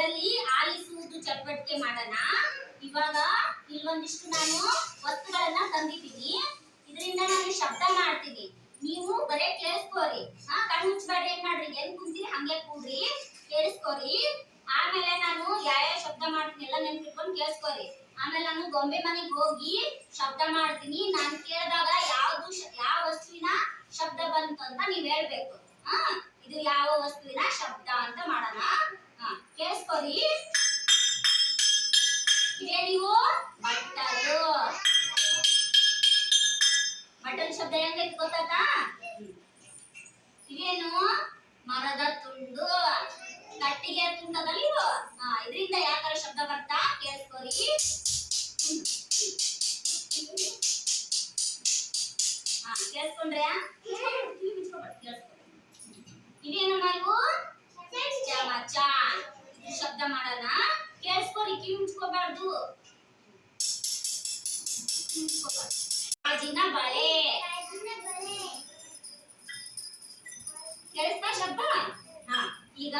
ಇದರಲ್ಲಿ ಆಲಿಸುವುದು ಚಟುವಟಿಕೆ ಮಾಡೋಣ. ಇವಾಗ ಇಲ್ಲೊಂದಿಷ್ಟು ನಾನು ವಸ್ತುಗಳನ್ನ ತಂದಿದ್ದೀನಿ. ಇದರಿಂದ ನಾನು ಶಬ್ದ ಮಾಡ್ತೀನಿ. ನೀವು ಬರೇ ಕೇಳಿಸ್ಕೋರಿ ಹಾ, ಕಣ್ಣು ಮುಚ್ಚಬೇಡ, ಏನ್ ಮಾಡ್ರಿ? ಎಲ್ಲಿ ಕುಂತೀರಿ? ಹಂಗೆ ಕೂಡ್ರಿ. ಕೇಳಿಸ್ಕೋರಿ ಆಮೇಲೆ ನಾನು ಯಾವ ಶಬ್ದ ಮಾಡ್ತೀನಿ ಎಲ್ಲ ನೆನ್ಪಿಟ್ಕೊಂಡು ಕೇಳಿಸ್ಕೋರಿ ಆಮೇಲೆ ನಾನು ಗೊಂಬೆ ಮನೆಗೆ ಹೋಗಿ ಶಬ್ದ ಮಾಡ್ತೀನಿ. ನಾನು ಕೇಳಿದಾಗ ಯಾವ್ದು ಯಾವ ವಸ್ತುವಿನ ಶಬ್ದ ಬಂತು ಅಂತ ನೀವ್ ಹೇಳ್ಬೇಕು. ಹಾ, ಇದು ಯಾವ ವಸ್ತುವಿನ ಶಬ್ದ ಅಂತ ಮಾಡೋಣ. ಹಾ ಕೇಳಿಸ್ಕೋರಿ ಇದೇ ನೀವು ಬಟ್ಟಲು ಬಟ್ಟಲು ಶಬ್ದ ಹೆಂಗೈತಿ ಗೊತ್ತಾತಾ ಇದೇನು ಮರದ ತುಂಡು ಕಟ್ಟಿಗೆ ತುಂಡದಲ್ಲಿ ಇವು. ಹಾ ಇದರಿಂದ ಯಾವ ತರ ಶಬ್ದ ಬರ್ತಾ ಕೇಳಿಸ್ಕೋರಿ ಹಾ ಕೇಳಿಸ್ಕೊಂಡ್ರ್ಯಾ ಇದೇನಮ್ಮ ಇವು ಇದು ಶಬ್ದ ಮಾಡೋಣ. ಕೇಳಿಸ್ಕೋರಿ ಕಿವಿ ಮುಚ್ಕೋಬಾರ್ದು ಗಾಜಿನ ಬಳೆ. ಕೇಳಿಸ್ತಾ ಶಬ್ದ? ಹಾ, ಈಗ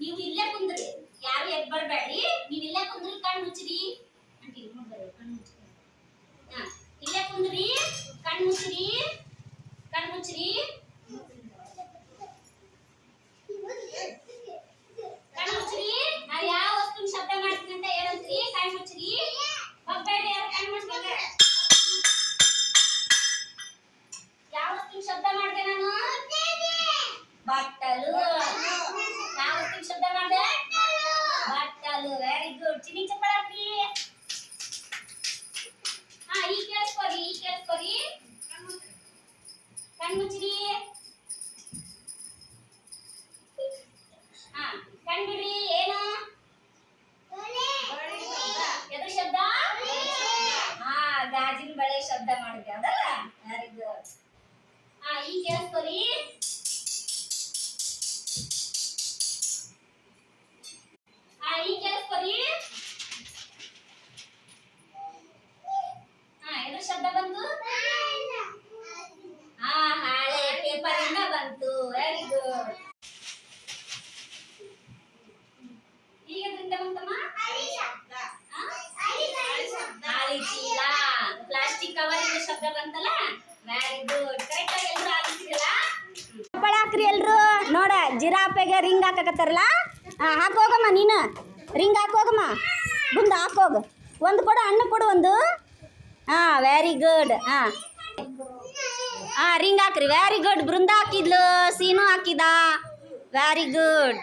ನೀವು ಇಲ್ಲೇ ಕುಂದ್ರಿ. ಯಾರು ಎದ್ ಬರಬೇಡಿ ನೀವು ಇಲ್ಲೇ ಕುಂದ್ರಿ. ಬಟ್ಟಲು ಯಾವ ವಸ್ತುವಿನ ಶಬ್ದ ಮಾಡಿದೆ ಬಟ್ಟಲು ವೆರಿ ಗುಡ್ ಚಿನಿ ಚಪ್ಪಾಳಿ ಹಾ ಈ ಕೇಳಿಸ್ಕೊರಿ ಈ ಕೇಳಿಸ್ಕೊರಿ ಕಣ್ಮುಚ್ಚಿರಿ ಹಾ ಕಣ್ಬಿಡ್ರಿ ಏನು ಎದ್ರ ಶಬ್ದ ಹಾ ಗಾಜಿನ ಬಳೆ ಶಬ್ದ ಮಾಡಿದ್ದೆ ಅದಲ್ಲ ಶಬ್ದ ಬಂತಲ್ಲ ಎಲ್ಲರೂ ಹಾಕ್ರಿ ಎಲ್ರು ನೋಡ ಜಿರಾಪೆಗೆ ರಿಂಗ್ ಹಾಕಕತ್ತಾರಲ್ಲ? ಹಾಂ ಹಾಕೋಗಮ್ಮ ನೀನು. ರಿಂಗ್ ಹಾಕೋಗಮ್ಮ ಮುಂದೆ ಹಾಕೋಗ ಒಂದು ಕೊಡು ಹಣ್ಣು ಕೊಡು ಒಂದು. ಹಾಂ ವೆರಿ ಗುಡ್ ಹಾಂ ಹಾಂ ರಿಂಗ್ ಹಾಕ್ರಿ. ವೆರಿ ಗುಡ್ ಬೃಂದ ಹಾಕಿದ್ಲು, ಸೀನು ಹಾಕಿದ. Very good